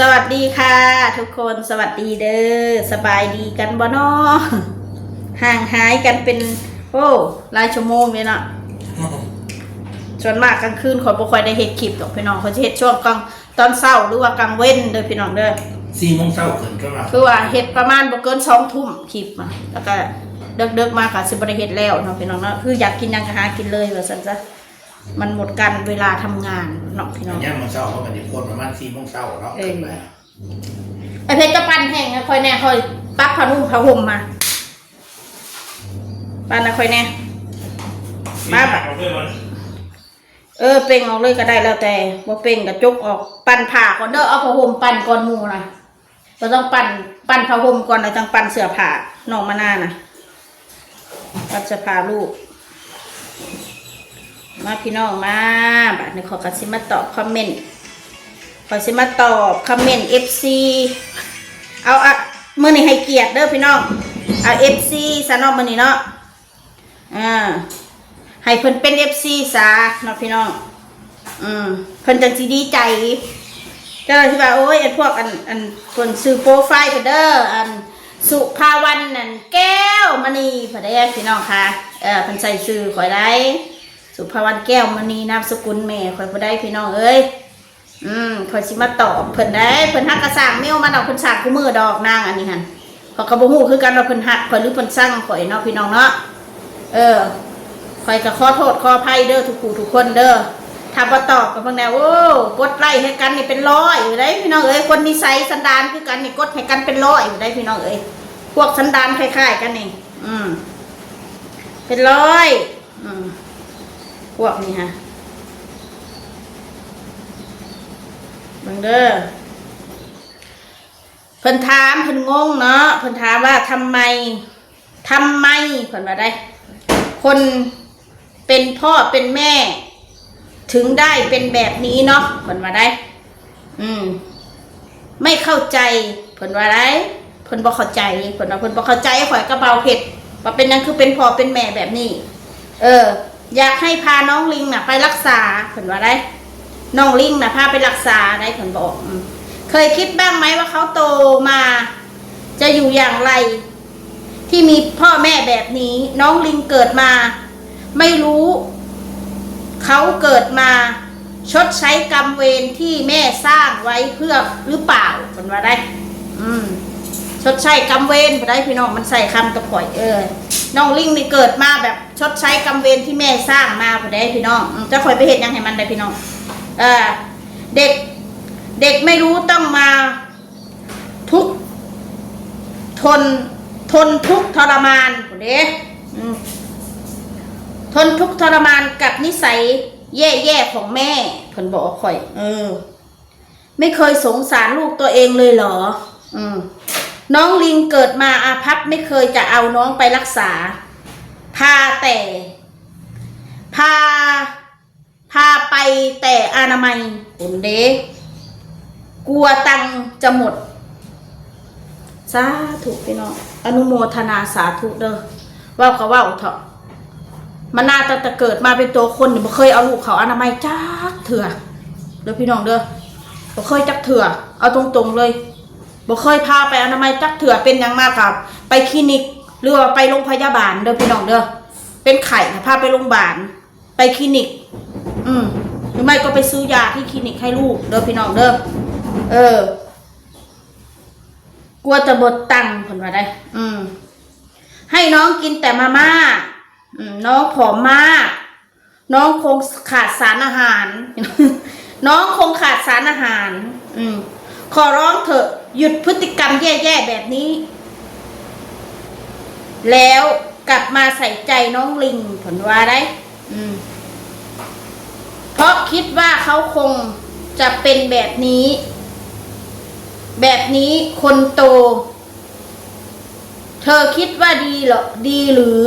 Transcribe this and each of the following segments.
สวัสดีค่ะ ทุกคนสวัสดีเด้อสบายดีกันบ่นอห่างหายกันเป็น โอ้หลายชั่วโมงเลยเนาะส่วนมากกลางคืนขอยบ่ค่อยได้เฮ็ดคลิปหรอกพี่น้องเขาจะเฮ็ดช่วงกลางตอนเช้าหรือว่ากลางเว้นเด้อพี่น้องเด้อสี่โมงเช้าขึ้นก็มาคือว่าเฮ็ดประมาณบ่เกิน2ทุ่มคลิปมาแล้วก็เดึกๆมาค่ะสิบ่ได้เฮ็ดแล้วเนาะพี่น้องเนาะคืออยากกินหยังก็หากินเลยว่าซั่นซะ มันหมดกันเวลาทำงานเนาะพี่น้องย่างมันเช้าเขากันจะโพดประมาณสี่โมงเช้าเนาะเออ ขึ้นไปไอเพชรก็ปั้นแห้งนะคอยแน่คอยปั๊บผ้านุ่มผ้าห่มมาปั้นนะคอยแน่ มาปะเออเป่งออกเลยก็ได้แล้วแต่ว่าเป่งกับจุกออกปั้นผ้าก่อนเด้อเอาผ้าห่มปั้นก่อนหมูนะเราต้องปั้นปั้นผ้าห่มก่อนเราต้องปั้นเสื้อผ้าน้องมาหน้านะปั้นเสื้อผ้าลูก มาพี่น้องมาบัดนี้ขอกระซิมาตอบคอมเมนต์ขอสิมาตอบคอมเมนต์ FC เอาอะมื่อนี้ให้เกียรติเด้อพี่น้องเอา FC ซะเนาะมื่อนี้เนาะอ่าให้เพิ่นเป็น FC ซะเนาะพี่น้องอืมเพิ่นจังสิดีใจเจ้าที่ว่าโอ้ยไอ้พวกอันอันเพิ่นซื้อโปรไฟล์เพิ่นเด้ออันสุภาวันนั่นแก้วมณีพิ่นได้พี่น้องค่ะเออเพิ่นใส่ชื่อขอยได้ สุภาวันแก้วมณีนามสกุลแม่ข่อยบ่ได้พี่น้องเอ้ยอืมข่อยสิมาตอบเพิ่นได้เพิ่นฮักกระสร้างเมลมาดอกเพิ่นสร้างคู่มือดอกนางอันนี้หั่นเขาก็บ่ฮู้คือกันว่าเพิ่นฮักข่อยหรือเพิ่นสร้างข่อยเนาะพี่น้องเนาะเออข่อยก็ขอโทษขออภัยเด้อทุกผู้ทุกคนเด้อถ้าบ่ตอบก็เพิ่นแนวโอ้กดไลค์ให้กันนี่เป็นร้อยอยู่ได้พี่น้องเอ้ยคนนิสัยสันดานคือกันนี่กดให้กันเป็นร้อยอยู่ได้พี่น้องเอ้ยพวกสันดานคล้ายๆกันนี่อืมเป็นร้อยอืม พวกนี้ฮะบิ่งเด้อเพิ่นถามเพิ่นงงเนาะเพิ่นถามว่าทำไมทำไมเพิ่นว่าได้ คนเป็นพ่อเป็นแม่ ถึงได้เป็นแบบนี้เนาะเพิ่นว่าได้ อืม ไม่เข้าใจเพิ่นว่าได้เพิ่นบ่เข้าใจเพิ่นว่าเพิ่นบ่เข้าใจข่อยกระเป๋าเผ็ดว่าเป็นหยังคือเป็นพ่อเป็นแม่แบบนี้ เออ อยากให้พาน้องลิงน่ะ ไปรักษาเพิ่นว่าได้ น้องลิงนะพาไปรักษาได้ผลบอกอืมเคยคิดบ้างไหมว่าเขาโตมา จะอยู่อย่างไร ที่มีพ่อแม่แบบนี้ น้องลิงเกิดมา ไม่รู้ เขาเกิดมา ชดใช้กรรมเวรที่แม่สร้างไว้เพื่อหรือเปล่าผลว่าได้ อืมชดใช้กรรมเวรบ่ได้พี่น้องมันใส่คำตะข่อยเออ น้องลิงนี่เกิดมาแบบชดใช้กรรมเวรที่แม่สร้างมาบ่ได้พี่น้องจะข่อยไปเห็นยังให้มันได้พี่น้องเออเด็กเด็กไม่รู้ต้องมาทุกทนทนทุกทรมานผู้เด็กทนทุกทรมานกับนิสัย แย่ๆของแม่เพิ่นบอกข่อย เออ ไม่เคยสงสารลูกตัวเองเลยเหรอ อืม น้องลิงเกิดมาอาพับไม่เคยจะเอาน้องไปรักษา พาแต่ พา พาไปแต่อนามัยคุณเด็กกลัวตังค์จะหมด สาธุพี่น้อง อนุโมทนาสาธุเด้อว่าก็เว่าเถอะมันน่าจะต่เกิดมาเป็นตัวคนนี่บ่เคยเอาลูกเขาอนามัยจักเถื่อเด้อพี่น้องเด้อบ่เคยจักเถื่อเอาตรงๆเลย บ่เคยพาไปอนามัยจักเถื่อเป็นยังมากครับ ไปคลินิกหรือว่าไปโรงพยาบาลเด้อพี่น้องเด้อเป็นไข้นะพาไปโรงพยาบาลไปคลินิก อืมหรือไม่ก็ไปซื้อยาที่คลินิกให้ลูกเด้อพี่น้องเด้อเออ กลัวจะบดตังค์ผลว่าได้ อืม ให้น้องกินแต่มาม่าอืมน้องผอมมาก น้องคงขาดสารอาหาร น้องคงขาดสารอาหาร อืม ขอร้องเถอะหยุดพฤติกรรมแย่ๆแบบนี้ แล้วกลับมาใส่ใจน้องลิงผลว่าได้เพราะคิดว่าเขาคงจะเป็นแบบนี้ แบบนี้คนโต เธอคิดว่าดีหรอดีหรือ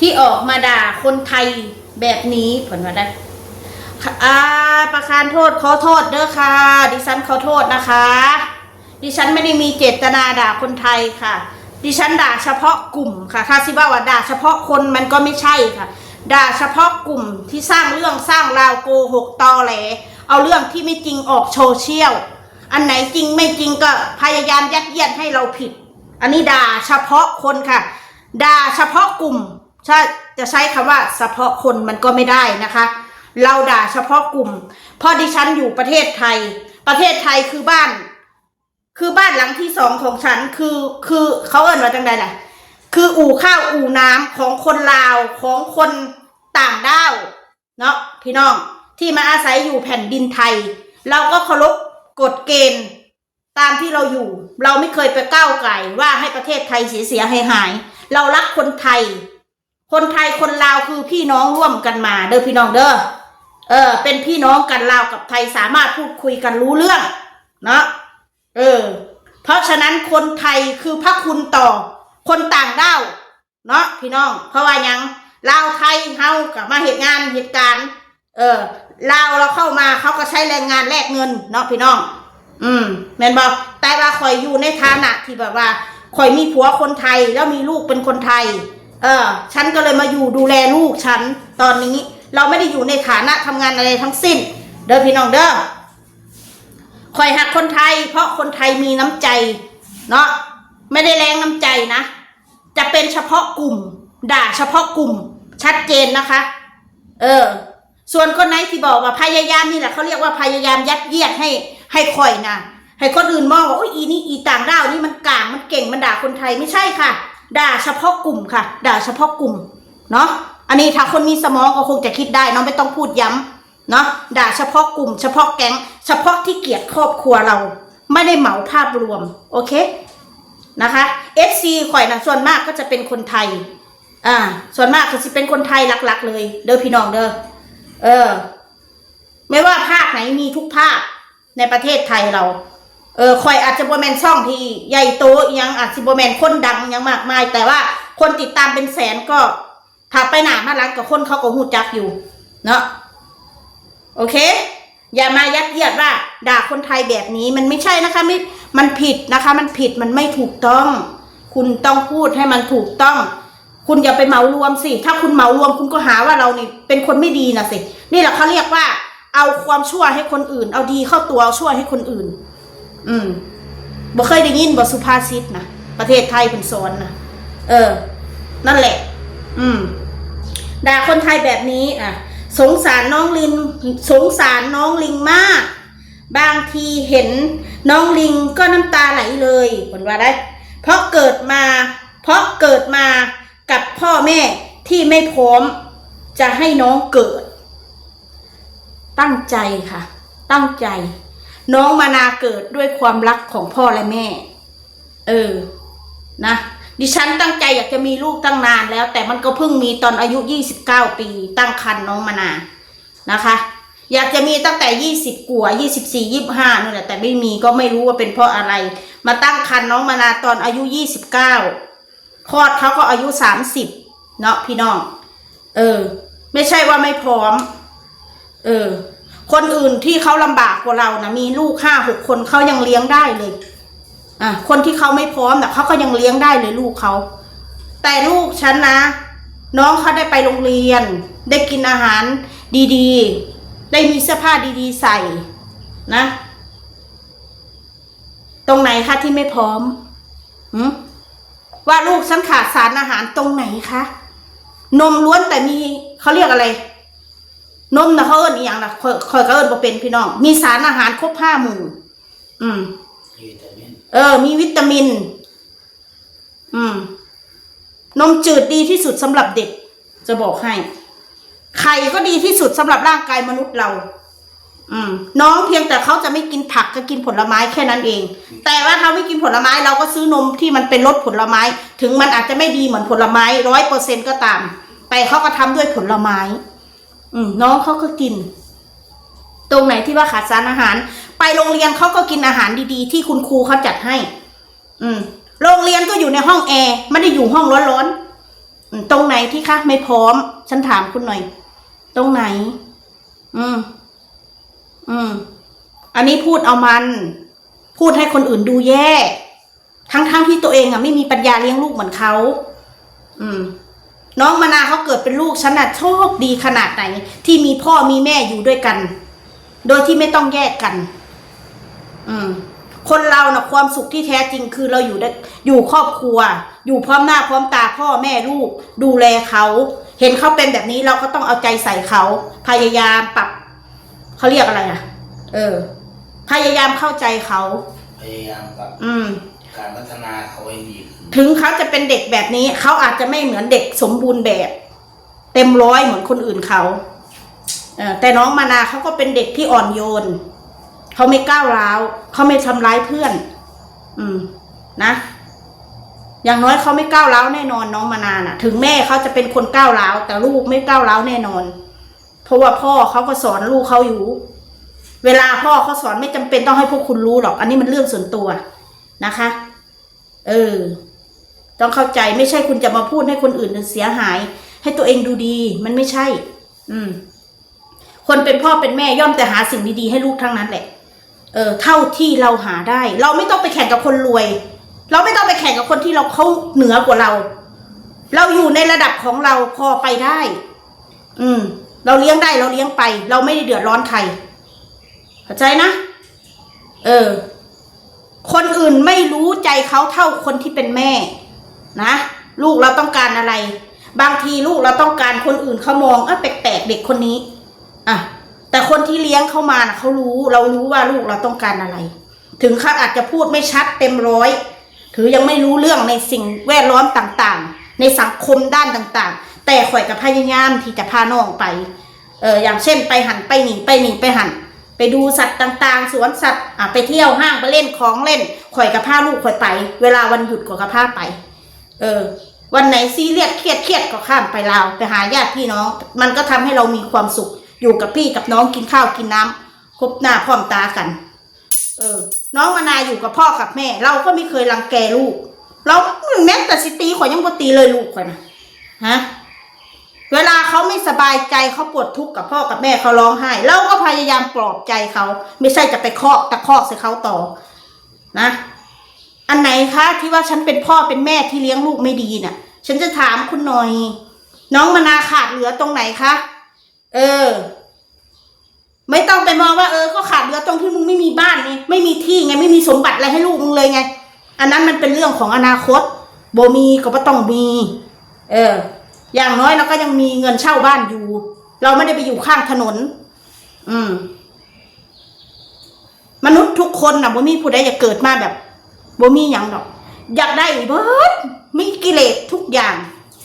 ที่ออกมาด่าคนไทยแบบนี้ผลว่าได้ อ่าประคานโทษขอโทษเด้อค่ะ ดิฉันขอโทษนะคะ ดิฉันไม่ได้มีเจตนาด่าคนไทยค่ะ ดิฉันด่าเฉพาะกลุ่มค่ะถ้าสิว่าว่าด่าเฉพาะคนมันก็ไม่ใช่ค่ะ ด่าเฉพาะกลุ่มที่สร้างเรื่องสร้างราวโกหกตอแหล เอาเรื่องที่ไม่จริงออกโซเชียล อันไหนจริงไม่จริงก็พยายามยัดเยียดให้เราผิด อันนี้ด่าเฉพาะคนค่ะ ด่าเฉพาะกลุ่มถ้าจะใช้คำว่าเฉพาะคนมันก็ไม่ได้นะคะ เราด่าเฉพาะกลุ่ม เพราะดิฉันอยู่ประเทศไทย ประเทศไทยคือบ้าน คือบ้านหลังที่สองของฉันคือคือเขาเอ่นว่าจังใดล่ะ คืออู่ข้าวอู่น้ำของคนลาวของคนต่างด้าวเนาะพี่น้องที่มาอาศัยอยู่แผ่นดินไทย เราก็เคารพกฎเกณฑ์ตามที่เราอยู่ เราไม่เคยไปก้าวไก่ว่าให้ประเทศไทยเสียเสียหายหาย เรารักคนไทย คนไทยคนลาวคือพี่น้องร่วมกันมา เด้อพี่น้องเด้อ เออ เป็นพี่น้องกันลาวกับไทยสามารถพูดคุยกันรู้เรื่อง เนาะเออ เพราะฉะนั้นคนไทยคือพระคุณต่อ คนต่างด้าวเนาะพี่น้อง เพราะว่ายังลาวไทยเฮากับมาเหตุงานเหตุการณ์ เออลาวเราเข้ามาเขาก็ใช้แรงงานแลกเงินเนาะพี่น้อง อืมแม่นบอกแต่ว่าข่อยอยู่ในฐานะที่แบบว่าข่อยมีผัวคนไทยแล้วมีลูกเป็นคนไทย เออ ฉันก็เลยมาอยู่ดูแลลูกฉันตอนนี้ เราไม่ได้อยู่ในฐานะทำงานอะไรทั้งสิ้น เด้อพี่น้องเด้อข่อยหักคนไทย เพราะคนไทยมีน้ำใจเนาะไม่ได้แรงน้ำใจนะ จะเป็นเฉพาะกลุ่ม ด่าเฉพาะกลุ่ม ชัดเจนนะคะ เออ ส่วนคนไหนที่บอกว่าพยายามนี่แหละเขาเรียกว่าพยายามยัดเยียดให้ให้คอยนะให้คนอื่นมองว่าโอ้ยอีนี่อีต่างด้าวนี่มันกลางมันเก่งมันด่าคนไทยไม่ใช่ค่ะ ด่าเฉพาะกลุ่มค่ะ ด่าเฉพาะกลุ่มเนาะ อันนี้ถ้าคนมีสมองก็คงจะคิดได้เน้องไม่ต้องพูดย้ำเนาะด่าเฉพาะกลุ่ม เฉพาะแก๊งเฉพาะที่เกลียดครอบครัวเรา ไม่ได้เหมาภาพรวม โอเคนะคะ FC ข่อยนะส่วนมากก็จะเป็นคนไทย อ่า ส่วนมากก็จะเป็นคนไทยหลักๆ เลย เด้อพี่น้องเด้อเออ ไม่ว่าภาคไหนมีทุกภาคในประเทศไทยเรา เออข่อยอาจจะบแมนช่องที่ใหญ่โตยังอาจจะบแมนคนดังยังมากมาย แต่ว่าคนติดตามเป็นแสนก็ ถ้าไปหนามาหลังกับคนเขาก็หูจักอยู่ เนาะโอเค อย่ามายัดเยียดว่า ด่าคนไทยแบบนี้มันไม่ใช่นะคะไม่มันผิดนะคะ มันผิดมันไม่ถูกต้อง คุณต้องพูดให้มันถูกต้อง คุณอย่าไปเหมารวมสิ ถ้าคุณเหมารวมคุณก็หาว่าเรานี่เป็นคนไม่ดีนะสิ นี่แหละเขาเรียกว่า เอาความชั่วให้คนอื่น เอาดีเข้าตัวเอาชั่วให้คนอื่น อืมบ่เคยได้ยินบ่สุภาษิตนะประเทศไทยเป็นสอนนะเออ นั่นแหละ อืมด่าคนไทยแบบนี้อะ สงสารน้องลิงสงสารน้องลิงมาก บางทีเห็นน้องลิงก็น้ำตาไหลเลยผลว่าได้ เพราะเกิดมา เพราะเกิดมากับพ่อแม่ที่ไม่พร้อมจะให้น้องเกิด ตั้งใจค่ะ ตั้งใจ น้องมานาเกิดด้วยความรักของพ่อและแม่ เออ นะ ดิฉันตั้งใจอยากจะมีลูกตั้งนานแล้ว แต่มันก็เพิ่งมีตอนอายุ 29 ปีตั้งครรภ์น้องมานานะคะ อยากจะมีตั้งแต่ 20กว่า24 25นั่นแหละแต่ไม่มีก็ไม่รู้ว่าเป็นเพราะอะไร มาตั้งครรภ์น้องมานาตอนอายุ 29คลอดเขาก็อายุ 30 เนาะพี่น้อง เออ ไม่ใช่ว่าไม่พร้อม เออ คนอื่นที่เขาลำบากกว่าเรานะมีลูกห้าหกคนเขายังเลี้ยงได้เลย อะคนที่เขาไม่พร้อมนะเขาก็ยังเลี้ยงได้เลยลูกเขาแต่ลูกฉันนะ น้องเขาได้ไปโรงเรียน ได้กินอาหารดีๆ ได้มีเสื้อผ้าดีๆ ใส่นะ ตรงไหนคะที่ไม่พร้อมหืมว่าลูกฉันขาดสารอาหารตรงไหนคะนมล้วนแต่มีเขาเรียกอะไร นมนะเขาเอิ้นอีหยังนะคอยคอยก็เอิ้นบ่เป็นพี่น้อง มีสารอาหารครบห้าหมู่อืม เออ มีวิตามิน อืม นมจืดดีที่สุดสำหรับเด็ก จะบอกให้ ไข่ก็ดีที่สุดสำหรับร่างกายมนุษย์เรา อืม น้องเพียงแต่เขาจะไม่กินผักก็กินผลไม้แค่นั้นเอง แต่ว่าถ้าไม่กินผลไม้เราก็ซื้อนมที่มันเป็นรสผลไม้ ถึงมันอาจจะไม่ดีเหมือนผลไม้ร้อยเปอร์เซ็นก็ตาม แต่เขาก็ทำด้วยผลไม้ อืม น้องเขาก็กิน ตรงไหนที่ว่าขาดสารอาหาร ไปโรงเรียนเขาก็กินอาหารดีๆ ที่คุณครูเขาจัดให้ อืม โรงเรียนก็อยู่ในห้องแอร์ไม่ได้อยู่ห้องร้อนๆตรงไหนที่คะไม่พร้อม ฉันถามคุณหน่อย ตรงไหน อืม อืม อันนี้พูดเอามัน พูดให้คนอื่นดูแย่ ทั้งๆที่ตัวเองอะไม่มีปัญญาเลี้ยงลูกเหมือนเขาอืม น้องมานาเขาเกิดเป็นลูกฉันน่ะโชคดีขนาดไหน ที่มีพ่อมีแม่อยู่ด้วยกัน โดยที่ไม่ต้องแยกกัน อืมคนเรานะความสุขที่แท้จริงคือเราอยู่ได้อยู่ครอบครัว อยู่พร้อมหน้าพร้อมตาพ่อแม่ลูก ดูแลเขา เห็นเขาเป็นแบบนี้เราก็ต้องเอาใจใส่เขา พยายามปรับเขาเรียกอะไรอะ เออ พยายามเข้าใจเขา พยายามกับอืม การพัฒนาเขาให้ดีขึ้นถึงเขาจะเป็นเด็กแบบนี้ เขาอาจจะไม่เหมือนเด็กสมบูรณ์แบบ เต็มร้อยเหมือนคนอื่นเขาเออแต่น้องมานาเขาก็เป็นเด็กที่อ่อนโยน เขาไม่ก้าวร้าวเขาไม่ทำร้ายเพื่อน อืม นะ อย่างน้อยเขาไม่ก้าวร้าวแน่นอนน้องมานาน่ะถึงแม่เขาจะเป็นคนก้าวร้าวแต่ลูกไม่ก้าวร้าวแน่นอน เพราะว่าพ่อเขาก็สอนลูกเขาอยู่ เวลาพ่อเขาสอนไม่จำเป็นต้องให้พวกคุณรู้หรอก อันนี้มันเรื่องส่วนตัวนะคะ เออ ต้องเข้าใจไม่ใช่คุณจะมาพูดให้คนอื่นเสียหาย ให้ตัวเองดูดี มันไม่ใช่ อืม คนเป็นพ่อเป็นแม่ย่อมแต่หาสิ่งดีๆให้ลูกทั้งนั้นแหละ เออเท่าที่เราหาได้ เราไม่ต้องไปแข่งกับคนรวย เราไม่ต้องไปแข่งกับคนที่เราเขาเหนือกว่าเรา เราอยู่ในระดับของเราพอไปได้ อืม เราเลี้ยงได้เราเลี้ยงไป เราไม่ได้เดือดร้อนใครเข้าใจนะ เออ คนอื่นไม่รู้ใจเขาเท่าคนที่เป็นแม่ นะลูกเราต้องการอะไร บางทีลูกเราต้องการคนอื่นเขามองเออแปลกๆเด็กคนนี้ อะ แต่คนที่เลี้ยงเขามานะเขารู้เรารู้ว่าลูกเราต้องการอะไร ถึงเขาอาจจะพูดไม่ชัดเต็มร้อยถือยังไม่รู้เรื่องในสิ่งแวดล้อมต่างๆ ในสังคมด้านต่างๆ แต่ข่อยกับพยายามที่จะพาน้องไปเอออย่างเช่นไปหันไปหนีไปหนีไปหัน ไปดูสัตว์ต่างๆ สวนสัตว์อะไปเที่ยวห้างไปเล่นของเล่นข่อยกับพาลูกข่อยไป เวลาวันหยุดข่อยกับพาไป เออ วันไหนซีเรียสเครียดเครียดก็ข้ามไปลาวไปหาญาติพี่น้อง มันก็ทำให้เรามีความสุข อยู่กับพี่กับน้องกินข้าวกินน้ำคบหน้าพร้อมตากัน เออ น้องมานาอยู่กับพ่อกับแม่ เราก็ไม่เคยรังแกลูก เราแม้แต่สิตีข่อยยังบ่ตีเลยลูกข่อยนะฮะเวลาเขาไม่สบายใจเขาปวดทุกข์กับพ่อกับแม่เขาร้องไห้เราก็พยายามปลอบใจเขา ไม่ใช่จะไปเคาะตะคอกใส่เขาต่อ นะ อันไหนคะที่ว่าฉันเป็นพ่อเป็นแม่ที่เลี้ยงลูกไม่ดีน่ะ ฉันจะถามคุณหน่อย น้องมนาขาดเหลือตรงไหนคะ เออ ไม่ต้องไปมองว่าเออก็ขาดเหลือตรงที่มึงไม่มีบ้านไงไม่มีที่ไงไม่มีสมบัติอะไรให้ลูกมึงเลยไง อันนั้นมันเป็นเรื่องของอนาคตโบมีก็บ่ต้องมี เออ อย่างน้อยเราก็ยังมีเงินเช่าบ้านอยู่ เราไม่ได้ไปอยู่ข้างถนน อืม มนุษย์ทุกคนนะโบมีผู้ใดอยากเกิดมาแบบโบมีหยังดอก อยากได้เบิดมีกิเลสทุกอย่าง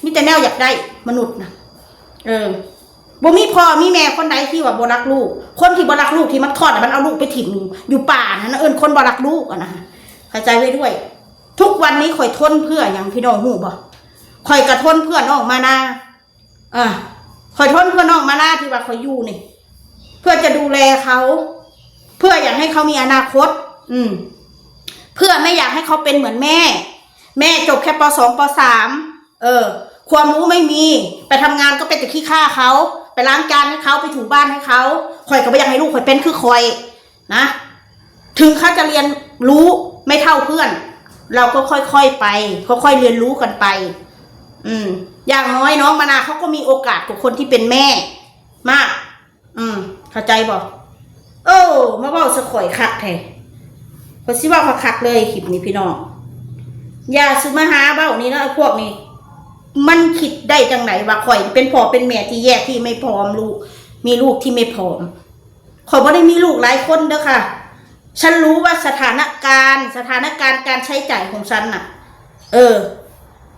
มีแต่แนวอยากได้มนุษย์นะเออ บ่มีพ่อมีแม่คนใดที่ว่าบ่รักลูก คนที่บ่รักลูกที่มันคลอดมันเอาลูกไปถิ่มอยู่ป่านะเอิ้นคนบ่รักลูกอะนะเข้าใจไว้ด้วย ทุกวันนี้ข่อยทนเพื่ออย่างพี่น้องหูบ่ข่อยกระทนเพื่อน้องมานาอ่าข่อยทนเพื่อน้องมานาที่ว่าข่อยอยู่นี่ เพื่อจะดูแลเขา เพื่ออยากให้เขามีอนาคต อืม เพื่อไม่อยากให้เขาเป็นเหมือนแม่ แม่จบแค่ปสองปสามเออ ความรู้ไม่มี ไปทำงานก็เป็นแต่ขี้ข้าเขา ไปล้างจานให้เขาไปถูบ้านให้เขาคอยก็ไม่อยากให้ลูกคอยเป็นคือคอยนะ ถึงเขาจะเรียนรู้ไม่เท่าเพื่อน เราก็ค่อยๆไปค่อยๆเรียนรู้กันไป อืม อย่างน้อยน้องมานาเขาก็มีโอกาสกับคนที่เป็นแม่ มาก อืม เข้าใจบอกโอ้มาเว่าสะข่อยคักแท้เพราะสิว่าเขาคักเลยคลิปนี้พี่น้องอย่าซื้อมาหาเบ้านี้นะพวกนี้ มันคิดได้จังไหนว่าข่อยเป็นพ่อเป็นแม่ที่แยกที่ไม่พร้อมลูก มีลูกที่ไม่พร้อมข่อยบ่ได้มีลูกหลายคนเด้อค่ะ ฉันรู้ว่าสถานการณ์ สถานการณ์การใช้จ่ายของฉันน่ะ เออ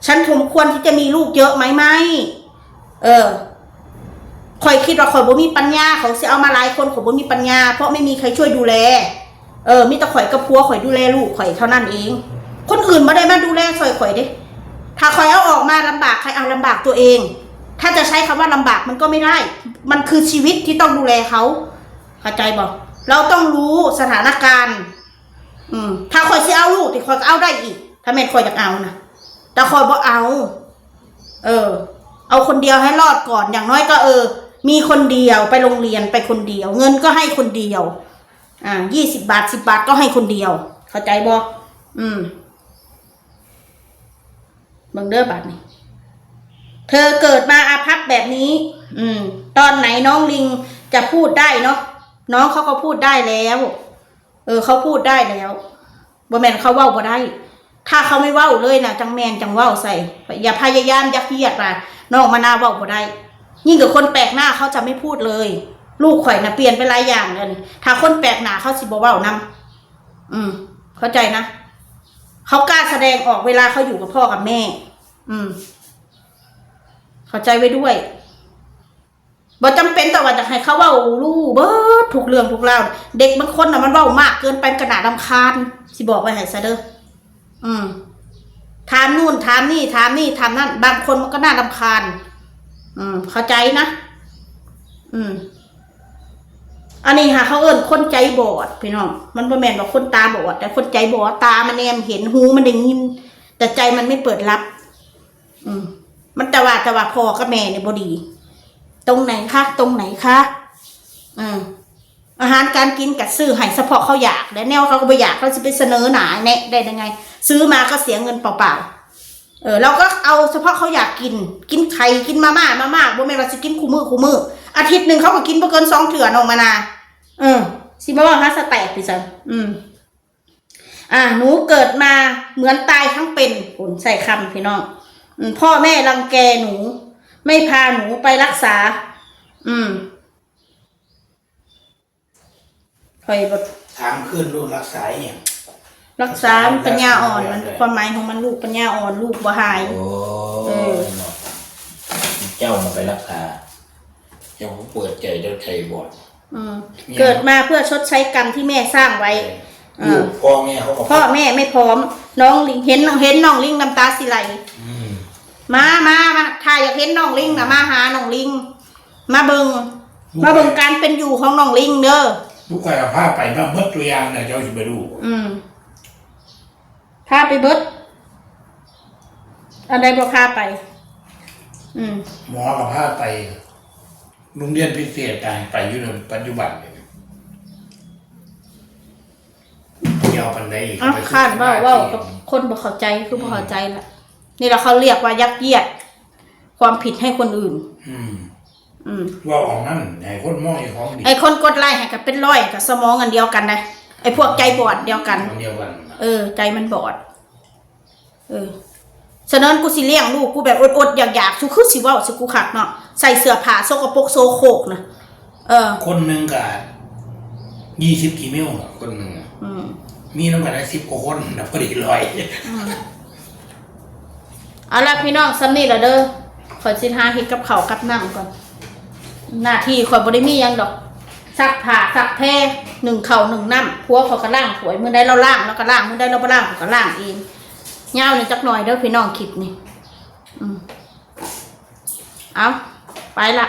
ฉันสมควรที่จะมีลูกเยอะไหมไหมเออข่อยคิดว่าข่อยบ่มีปัญญาเขาสิเอามาหลายคนข่อยบ่มีปัญญา เพราะไม่มีใครช่วยดูแล เออ มีแต่ข่อยกับพัวข่อยดูแลลูกข่อยเท่านั้นเอง คนอื่นไม่ได้มาดูแลข่อยข่อยเด้ ถ้าข่อยเอาออกมาลำบากใครเอาลำบากตัวเอง ถ้าจะใช้คำว่าลำบากมันก็ไม่ได้ มันคือชีวิตที่ต้องดูแลเขาเข้าใจบอกเราต้องรู้สถานการณ์ อืม ถ้าข่อยสิเอาลูกที่ข่อยก็เอาได้อีก ถ้าแม่นข่อยอยากเอานะแต่ข่อยบ่เอา เออ เอาคนเดียวให้รอดก่อนอย่างน้อยก็เออ มีคนเดียวไปโรงเรียนไปคนเดียว เงินก็ให้คนเดียว อ่ายี่สิบบาทสิบบาทก็ให้คนเดียว เข้าใจบ่อืม เบิ่งเด้อบาทนี่เธอเกิดมาอาภัพแบบนี้ อืม ตอนไหนน้องลิงจะพูดได้เนาะน้องเขาก็พูดได้แล้ว เออ เขาพูดได้แล้วบ่แมนเขาเว้าบ่ได้ ถ้าเขาไม่เว้าเลยนะจังแมนจังเว้าใส่ อย่าพยายามยักเยียดมาน้องมะนาวเว้าบ่ได้ ยิ่งกับคนแปลกหน้าเขาจะไม่พูดเลย ลูกข่อยนะเปลี่ยนไปหลายอย่างเลยถ้าคนแปลกหน้าเขาสิบ่เว้านำอืม เข้าใจนะ เขากล้าแสดงออกเวลาเขาอยู่กับพ่อกับแม่ อืม เข้าใจไว้ด้วยบ่จำเป็นแต่ว่าจะให้เขาเว้ารู้เบิดทุกเรื่องทุกราวเด็กบางคนน่ะมันเว้ามากเกินไปกระหนาดำคาญสิบอกไว้ให้ซะเด้ออืมถามนู่นถามนี่ถามนี่ถามนั่น บางคนมันก็น่ารำคาญ อืม เข้าใจนะ อืม อันนี้ค่ะ เขาเอิ้นคนใจบอดพี่น้องมันบ่แม่นว่าคนตาบอด แต่คนใจบอดตามันแนมเห็นหูมันได้ยิน แต่ใจมันไม่เปิดรับ อืม มันแต่ว่าแต่ว่าพอกับแม่เนี่ยบ่ดี ตรงไหนคะตรงไหนคะอืมอาหารการกินกับซื้อให้เฉพาะเขาอยากและแนวเขาก็ไม่อยากเขาจะไปเสนอหนาแนะได้ยังไง ซื้อมาก็เสียเงินเปล่าๆเออเราก็เอาเฉพาะเขาอยากกิน กินไข่กินมาม่ามาม่าบ่แม่นว่าสิกินคู่มือคู่มืออาทิตย์หนึ่งเขาก็กินบ่เกินสองเถื่อนออกมานา เออสิมาว่าฮะสแตกพี่สันอืม อ่า หนูเกิดมาเหมือนตายทั้งเป็นผลใส่คำพี่น้องอืมพ่อแม่รังแกหนู ไม่พาหนูไปรักษา อืมคอยบทถามขึ้นรูปรักษาอย่างรักษาปัญญาอ่อนมันความหมายของมันลูกปัญญาอ่อนลูกบ่หายโอ้เออเจ้ามาไปรักษาเดี๋ยวผมเปิดใจเดี๋ยวใจบอด อืมเกิดมาเพื่อชดใช้กรรมที่แม่สร้างไว้อ่าลูกพ่อแม่เขาบอกพ่อแม่ไม่พร้อม น้องลิงเห็นเห็นน้องลิงน้ำตาสิไหลอืมมามามาถ้าอยากเห็นน้องลิงนะมาหาน้องลิง มาเบิงมาเบิงการเป็นอยู่ของน้องลิงเด้อลูกไก่เอาผ้าไปมาเมื่อตัวอย่างเนี่ยเจ้าสิไปดูอืมพาไปเบิดอะไรบ่พาไป อืมหมอกับผ้าไป โรงเรียนพิเศษต่างไปอยู่ในปัจจุบันเนี่ยเกี่ยวปันได้อีกอ้าวคาดว่าเว่ากับคนบ่เข้าใจคือบ่เข้าใจละนี่แหละเขาเรียกว่ายักเยียด ความผิดให้คนอื่น อืม อืม ว่าของนั่นให้คนมองอีกของดีไอ้คนกดไล่ให้กับเป็นร้อยกับสมองอันเดียวกันนะไอ้พวกใจบอดเดียวกันคนเดียวกัน เออ ใจมันบอด เออ ฉะนั้นกูสิเลี้ยงลูกกูแบบอดๆอยากๆสุคือสิเว่าสิกูขักเนาะใส่เสื้อผ้าโซกปรกโซโครกนะเออ คนหนึ่งกับยี่สิบกี่มิลน่ะคนหนึ่งอะอืมมีน้ำกันได้สิบกว่าคนนะพอดีร้อยเอาละพี่น้องซัมนี่ละเด้อขอยสิหาเฮ็ดกับเขาวกับน้ำก่อน หน้าที่ข่อยบ่ได้มีหยังดอกซักผ้าซักแพรหนึ่งเข่าวหนึ่งน้ำพัวเขาก็ล่างถวยมื้อใดเราล่างแล้วก็ล่างมื้อใดเราบ่ล่างเขาก็ล่างเอง ยาวหนี่ยจักหน่อยเด้อพี่น้องคลิปนี่อืมเอาไปละ